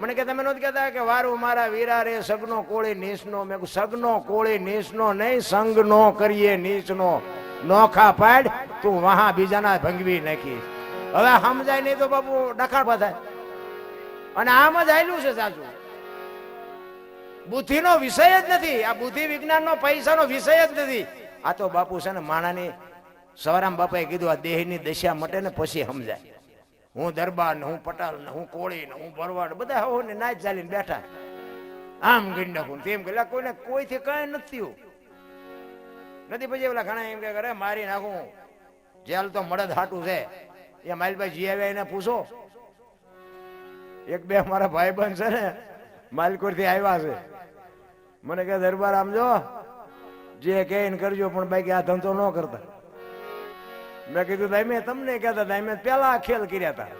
મને કે તમે નહોતું કહેતા કે વારું મારા વીરા રે સગનો કોળી નીસનો. મેં સગનો કોળી નીસનો નહીં, સંગનો કરીએ નીચનો નોખા પાડ, તું વહા બીજાના ભંગવી નાખી હવે સમજાય નહીં તો બાપુ ડખાડ થાય અને આમ જ આયલું છે સાચું. બુદ્ધિનો વિષય જ નથી. આ બુદ્ધિ વિજ્ઞાનનો પૈસાનો વિષય જ નથી. આ તો બાપુ છે ને માણાની સવારામ બાપાએ કીધું, આ દેહની દશા મટે ને પછી સમજાય. હું દરબાર ને, હું પટાલ ને, હું કોળી ને, હું ભરવાડ, બધા હો ને નાચ ચાલીને બેઠા. આમ ગઈ નાખું તેમ કે કોઈને કોઈથી કઈ નથી નથી પછી પેલા ઘણા એમ કે કરે મારી નાખું જેલ તો મળદ હાટું છે. એ માલભાઈ જી આવ્યા એને પૂછો. એક બે મારા ભાઈબંધ છે ને માલકોરથી આવ્યા છે. મને કે દરબાર આમ જો, જે કે કરજો, પણ બાકી આ ધંધો ન કરતા. મેં કીધું, દાઈ મેં તમને કહેતા દાઈ મેં પેલા ખેલ કર્યા હતા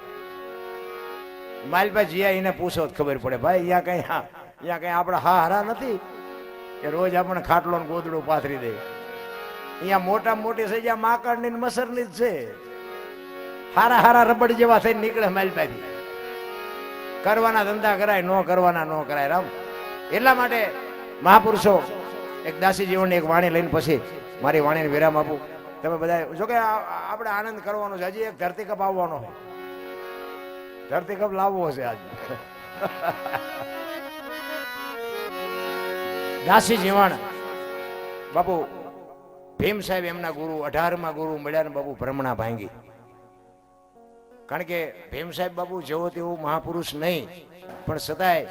માલભાઈ જીયા એને પૂછો ખબર પડે, ભાઈ અહીંયા કઈ હા અહીંયા કઈ આપણે હા હારા નથી કે રોજ આપણે ખાટલો ને ગોદડું પાથરી દે? અહીંયા મોટા મોટી સજા માકડની મસરની જ છે. હારા હારા રબડ જેવા થઈને નીકળે માલભાઈ કરવાના ધંધા કરાય, ન કરવાના ન કરાય, રામ. એટલા માટે મહાપુરુષો, એક દાસી જીવનની એક વાણી લઈને પછી મારી વાણીને વિરામ આપું. તમે બધા જો કે આ- આ- આપણે આનંદ કરવાનો છે. હજી એક ધરતી કપ આવવાનો છે. ધરતી કપ લાવવો છે આજ. દાસી જીવાણ. બાપુ ભીમ સાહેબ એમના ગુરુ અઢારમાં ગુરુ મળ્યા ને બાપુ ભ્રમણા ભાંગી. કારણ કે ભીમ સાહેબ બાપુ જેવો તેવો મહાપુરુષ નહીં. પણ છતાંય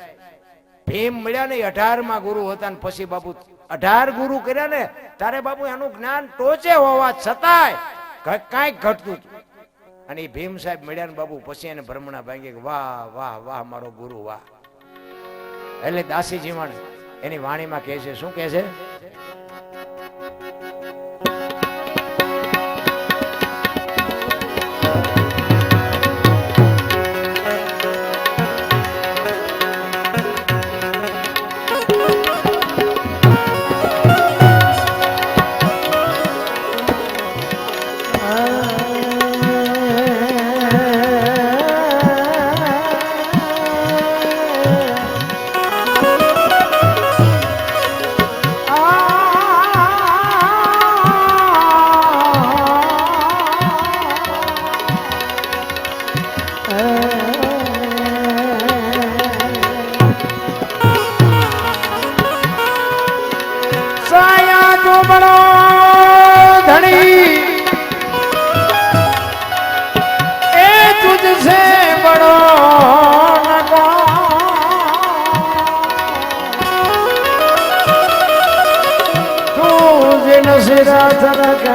ભીમ મળ્યા ને અઢારમાં ગુરુ હતા ને પછી બાપુ અઢાર ગુરુ કર્યા ને, તારે બાપુ એનું જ્ઞાન ટોચે હોવા છતાંય કાંઈક ઘટતું અને ભીમ સાહેબ મળ્યા ને બાપુ, પછી એને ભ્રમણા ભાંગી વાહ વાહ વાહ, મારો ગુરુ, વાહ. એટલે દાસી જીવણ એની વાણીમાં કહે છે, શું કહે છે? સાયા તો બળો ધણી. એ તુજસે બળો સિરા જગ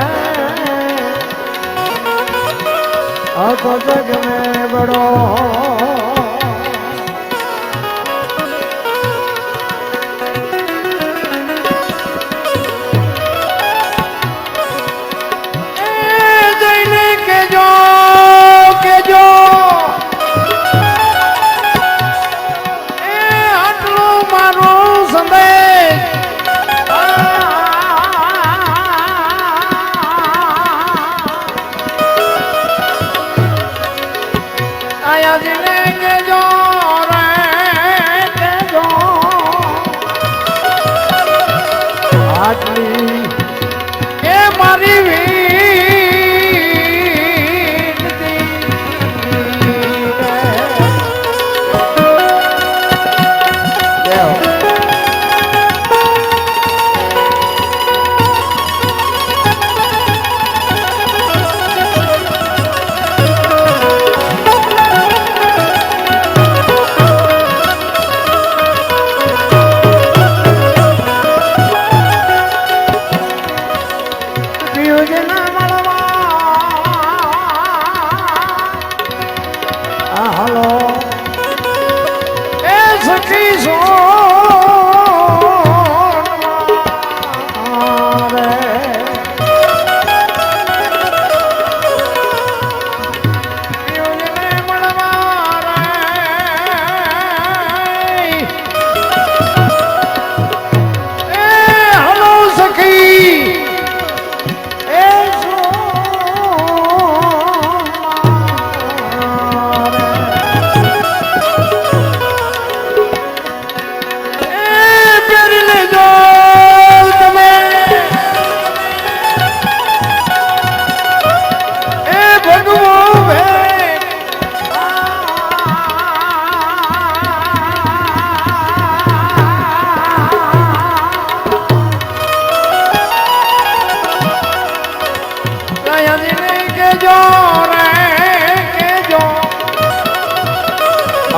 અ જગ મેં બળો આયા જઈને કેજો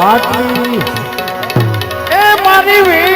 આટલી એ મારી વી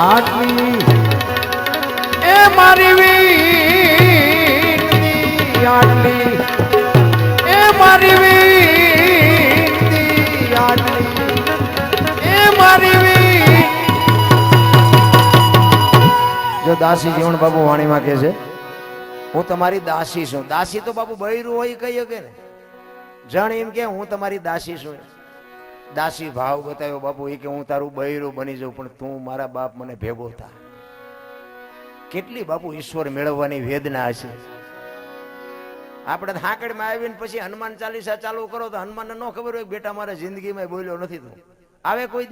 આટલી એ મારી વીરતી આટલી. એ મારી વીરતી આટલી. એ મારી વીર જો દાસી જીવન બાબુ વાણીમાં કહે છે, હું તમારી દાસી છું. દાસી તો બાબુ બૈરું હોય કહી શકે ને જણ એમ કે, હું તમારી દાસી છું. દાસી ભાવ બતાવ્યો, બાપુ, એ કે હું તારું બૈરું બની જાઉં, પણ તું મારા બાપ મને ભેગો થા. કેટલી બાપુ ઈશ્વર મેળવવાની વેદના હશે. આપણે હાંકડમાં આવીને પછી હનુમાન ચાલીસા ચાલુ કરો તો હનુમાનને ન ખબર હોય બેટા મારા જિંદગીમાં બોલ્યો નથી તો. આવે કોઈ?